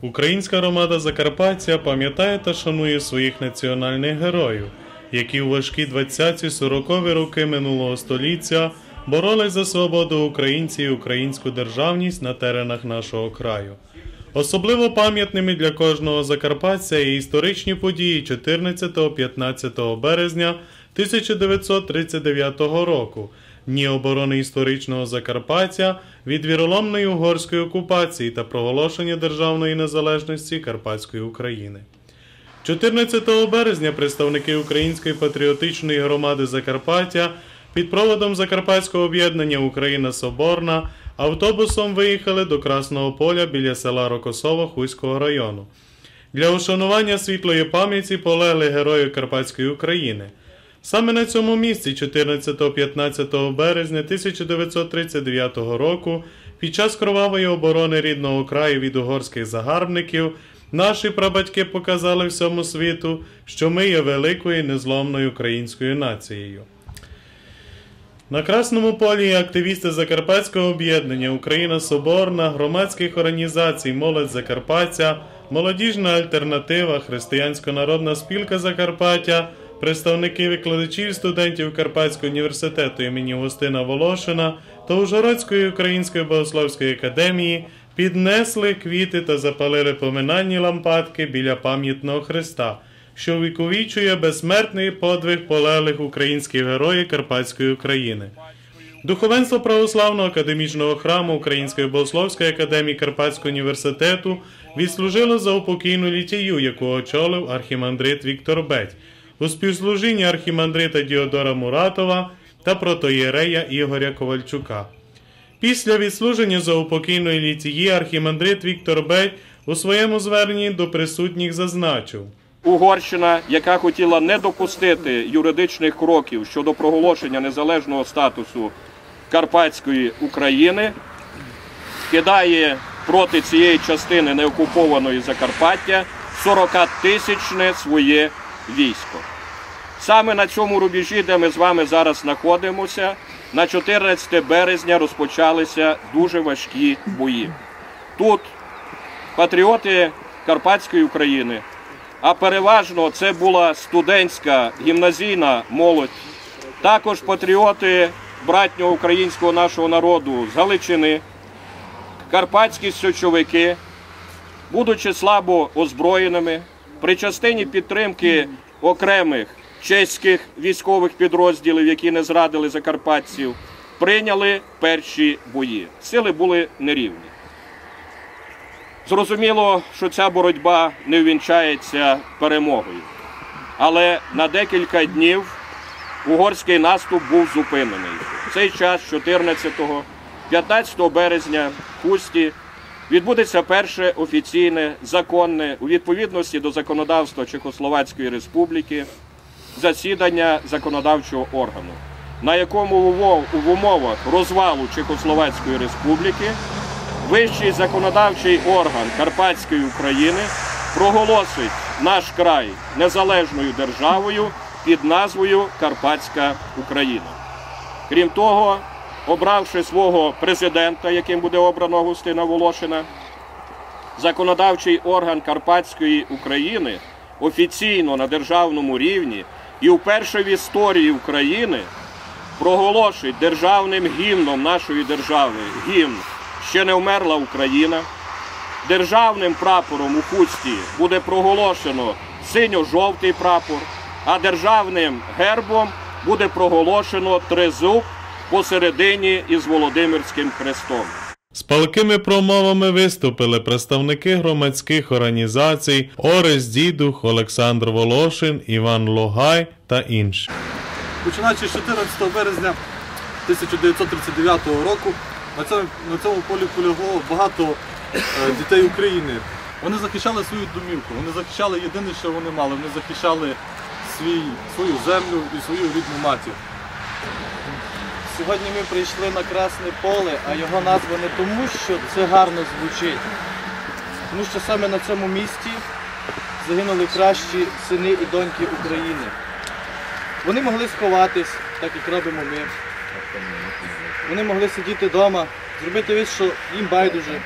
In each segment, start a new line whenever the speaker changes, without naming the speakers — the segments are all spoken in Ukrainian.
Українська громада Закарпаття пам'ятає та шанує своїх національних героїв, які у важкі 20-40 роки минулого століття боролись за свободу українців і українську державність на теренах нашого краю. Особливо пам'ятними для кожного закарпатця є історичні події 14-15 березня 1939 року, дні оборони історичного Закарпаття від віроломної угорської окупації та проголошення державної незалежності Карпатської України. 14 березня представники Української патріотичної громади Закарпаття під проводом Закарпатського об'єднання Україна Соборна автобусом виїхали до Красного поля біля села Рокосово Хуського району. Для ушанування світлої пам'яті полегли герої Карпатської України. Саме на цьому місці 14-15 березня 1939 року під час кровавої оборони рідного краю від угорських загарбників наші прабатьки показали всьому світу, що ми є великою незломною українською нацією. На Красному полі активісти Закарпатського об'єднання Україна Соборна, громадських організацій Молодь Закарпаття, Молодіжна альтернатива, Християнсько-народна спілка Закарпаття, представники викладачів студентів Карпатського університету імені Густина Волошина та Ужгородської української богословської академії піднесли квіти та запалили поминальні лампадки біля пам'ятного хреста, що віковічує безсмертний подвиг полеглих українських героїв Карпатської України. Духовенство православного академічного храму Української богословської академії Карпатського університету відслужило за упокійну літію, яку очолив архімандрит Віктор Беть, у співслужінні архімандрита Діодора Муратова та протоєрея Ігоря Ковальчука. Після відслуження за упокійної літії архімандрит Віктор Беть у своєму зверненні до присутніх зазначив.
Угорщина, яка хотіла не допустити юридичних кроків щодо проголошення незалежного статусу Карпатської України, кидає проти цієї частини неокупованої Закарпаття 40-тисячне своє військо. Саме на цьому рубежі, де ми з вами зараз знаходимося, на 14 березня розпочалися дуже важкі бої. Тут патріоти Карпатської України, а переважно це була студентська гімназійна молодь, також патріоти братнього українського нашого народу з Галичини, карпатські січовики, будучи слабо озброєними, при частині підтримки окремих чеських військових підрозділів, які не зрадили закарпатців, прийняли перші бої. Сили були нерівні. Зрозуміло, що ця боротьба не ввінчається перемогою. Але на декілька днів угорський наступ був зупинений. В цей час, 14-15 березня, в Хусті, відбудеться перше офіційне законне у відповідності до законодавства Чехословацької Республіки засідання законодавчого органу, на якому в умовах розвалу Чехословацької Республіки Вищий законодавчий орган Карпатської України проголосить наш край незалежною державою під назвою Карпатська Україна. Крім того, обравши свого президента, яким буде обрано Густина Волошина, законодавчий орган Карпатської України офіційно на державному рівні і вперше в історії України проголошить державним гімном нашої держави гімн ще не вмерла Україна. Державним прапором у Хуцьті буде проголошено синьо-жовтий прапор, а державним гербом буде проголошено тризуб посередині із Володимирським хрестом.
З палкими промовами виступили представники громадських організацій Орес Дідух, Олександр Волошин, Іван Логай та інші.
Починаючи з 14 березня 1939 року на цьому, на цьому полі полягло багато е, дітей України. Вони захищали свою домівку, вони захищали єдине, що вони мали, вони захищали свій, свою землю і свою рідну матір.
Сьогодні ми прийшли на Красне поле, а його назва не тому, що це гарно звучить, тому що саме на цьому місці загинули кращі сини і доньки України. Вони могли сховатись, так як робимо ми. Вони могли сидіти вдома, зробити вид, що їм байдуже.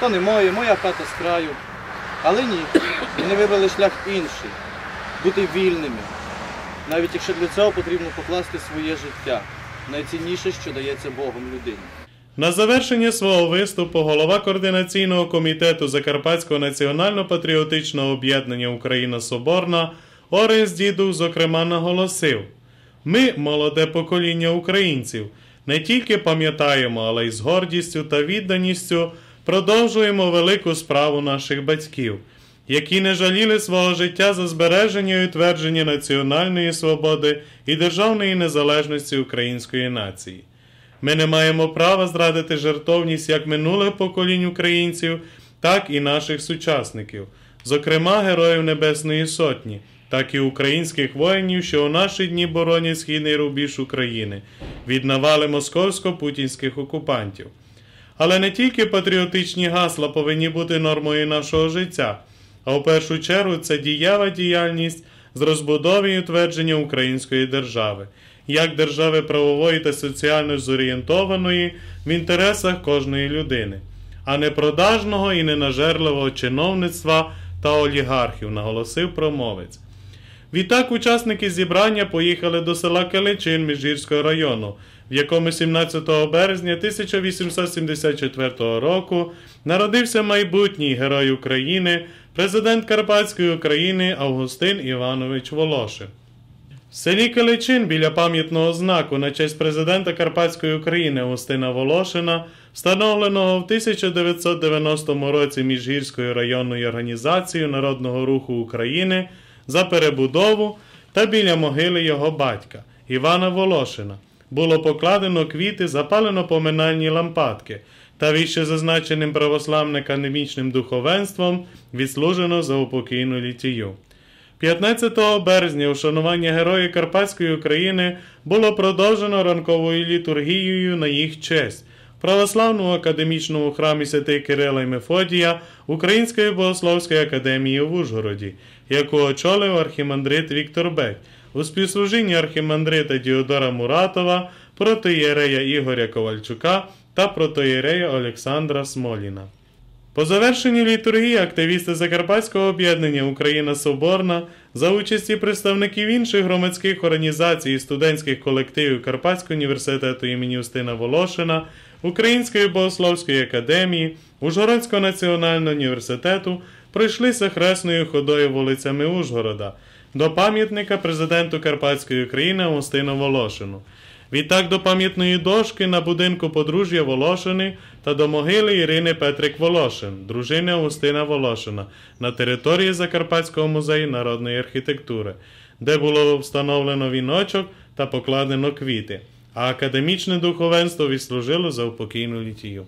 то не моє, моя хата з краю. Але ні, вони вибрали шлях інший бути вільними. Навіть якщо для цього потрібно покласти своє життя, найцінніше, що дається Богом людині.
На завершення свого виступу голова координаційного комітету Закарпатського національно-патріотичного об'єднання Україна Соборна Орес Дідух, зокрема, наголосив: ми, молоде покоління українців, не тільки пам'ятаємо, але й з гордістю та відданістю продовжуємо велику справу наших батьків, які не жаліли свого життя за збереження і утвердження національної свободи і державної незалежності української нації. Ми не маємо права зрадити жертовність як минулих поколінь українців, так і наших сучасників, зокрема Героїв Небесної Сотні, так і українських воїнів, що у наші дні боронять східний рубіж України від навали московсько-путінських окупантів. Але не тільки патріотичні гасла повинні бути нормою нашого життя, а в першу чергу це дієва діяльність з розбудови і утвердження української держави, як держави правової та соціально зорієнтованої в інтересах кожної людини, а не продажного і ненажерливого чиновництва та олігархів, наголосив промовець. Відтак учасники зібрання поїхали до села Каличин Міжгірського району, в якому 17 березня 1874 року народився майбутній герой України, президент Карпатської України Августин Іванович Волошин. В селі Каличин біля пам'ятного знаку на честь президента Карпатської України Августина Волошина, встановленого в 1990 році Міжгірською районною організацією Народного руху України за перебудову та біля могили його батька Івана Волошина було покладено квіти, запалено поминальні лампадки та вище зазначеним православним академічним духовенством відслужено за упокійну літію. 15 березня ушанування Героїв Карпатської України було продовжено ранковою літургією на їх честь Православному академічному храмі Святий Кирила і Мефодія Української богословської академії в Ужгороді, яку очолив архімандрит Віктор Бек, у співслужінні архімандрита Діодора Муратова, протиєрея Ігоря Ковальчука та протиєрея Олександра Смоліна. По завершенні літургії активісти Закарпатського об'єднання Україна Соборна за участі представників інших громадських організацій і студентських колективів Карпатського університету імені Устина Волошина, Української богословської академії, Ужгородського національного університету пройшлися хресною ходою вулицями Ужгорода до пам'ятника президенту Карпатської України Августину Волошину. Відтак до пам'ятної дошки на будинку подружжя Волошини та до могили Ірини Петрик Волошин, дружини Августина Волошина, на території Закарпатського музею народної архітектури, де було встановлено віночок та покладено квіти, а академічне духовенство відслужило за упокійну літію.